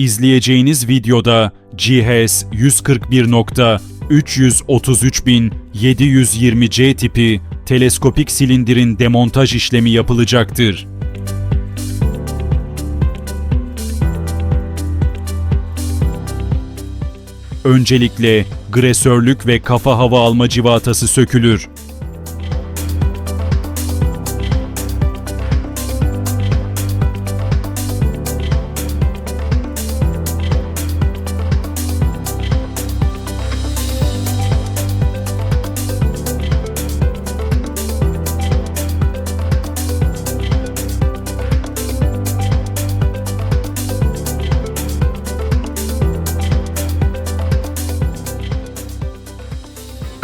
İzleyeceğiniz videoda GHS 141.333.720C tipi teleskopik silindirin demontaj işlemi yapılacaktır. Öncelikle gresörlük ve kafa hava alma civatası sökülür.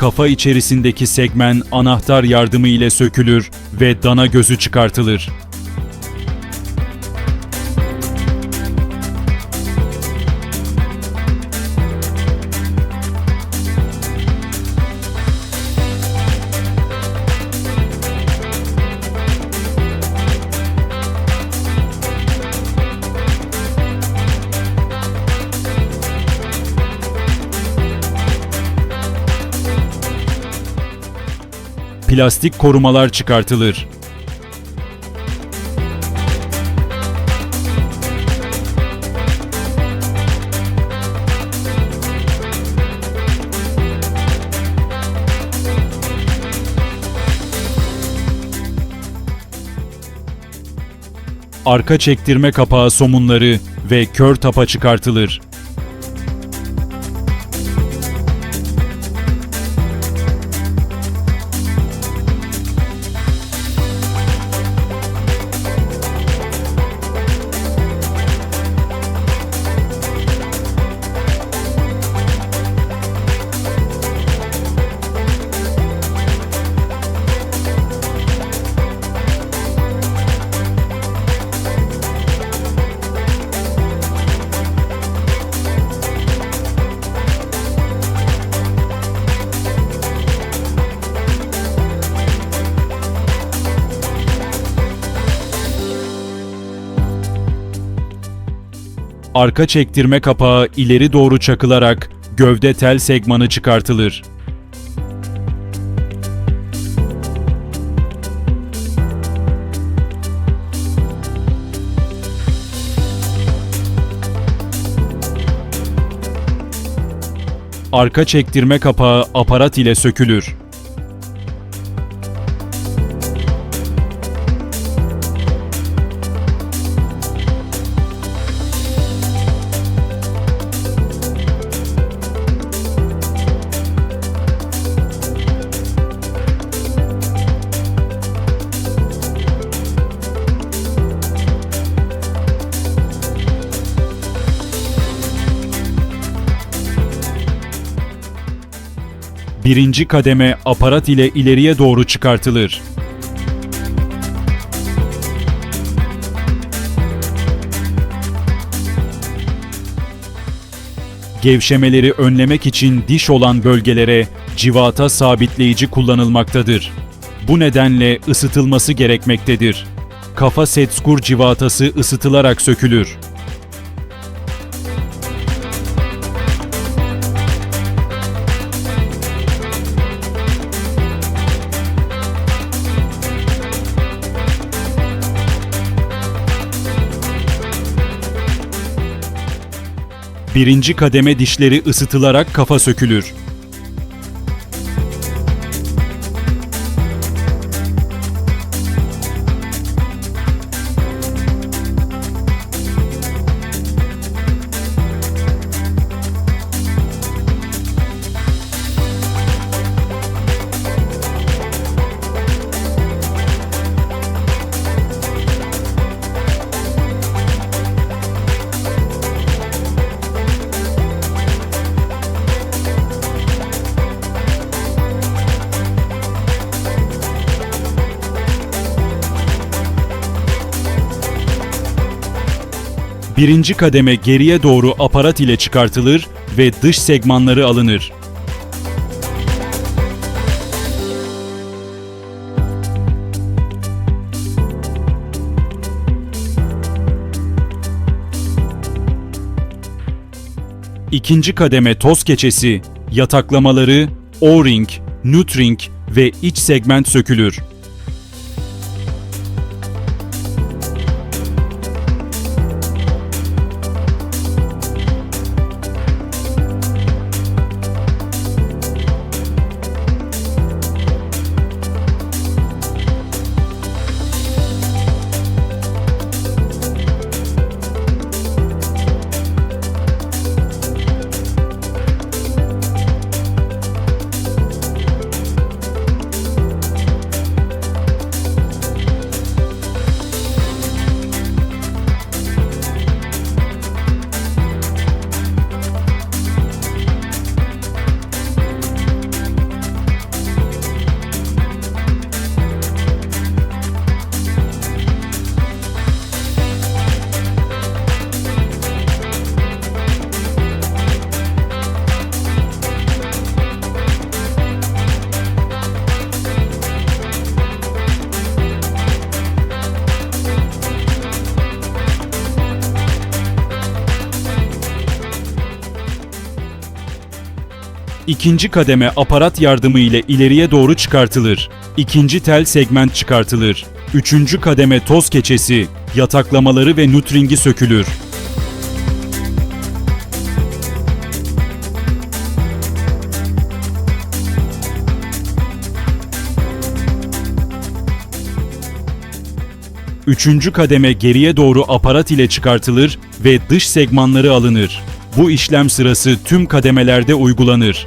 Kafa içerisindeki segmen anahtar yardımı ile sökülür ve dana gözü çıkartılır. Plastik korumalar çıkartılır. Arka çektirme kapağı somunları ve kör tapa çıkartılır. Arka çektirme kapağı ileri doğru çakılarak gövde tel segmanı çıkartılır. Arka çektirme kapağı aparat ile sökülür. Birinci kademe aparat ile ileriye doğru çıkartılır. Gevşemeleri önlemek için diş olan bölgelere civata sabitleyici kullanılmaktadır. Bu nedenle ısıtılması gerekmektedir. Kafa setskur civatası ısıtılarak sökülür. Birinci kademe dişleri ısıtılarak kafa sökülür. Birinci kademe geriye doğru aparat ile çıkartılır ve dış segmanları alınır. İkinci kademe toz keçesi, yataklamaları, O-ring, nutring ve iç segment sökülür. İkinci kademe aparat yardımı ile ileriye doğru çıkartılır. İkinci tel segment çıkartılır. Üçüncü kademe toz keçesi, yataklamaları ve nutringi sökülür. Üçüncü kademe geriye doğru aparat ile çıkartılır ve dış segmanları alınır. Bu işlem sırası tüm kademelerde uygulanır.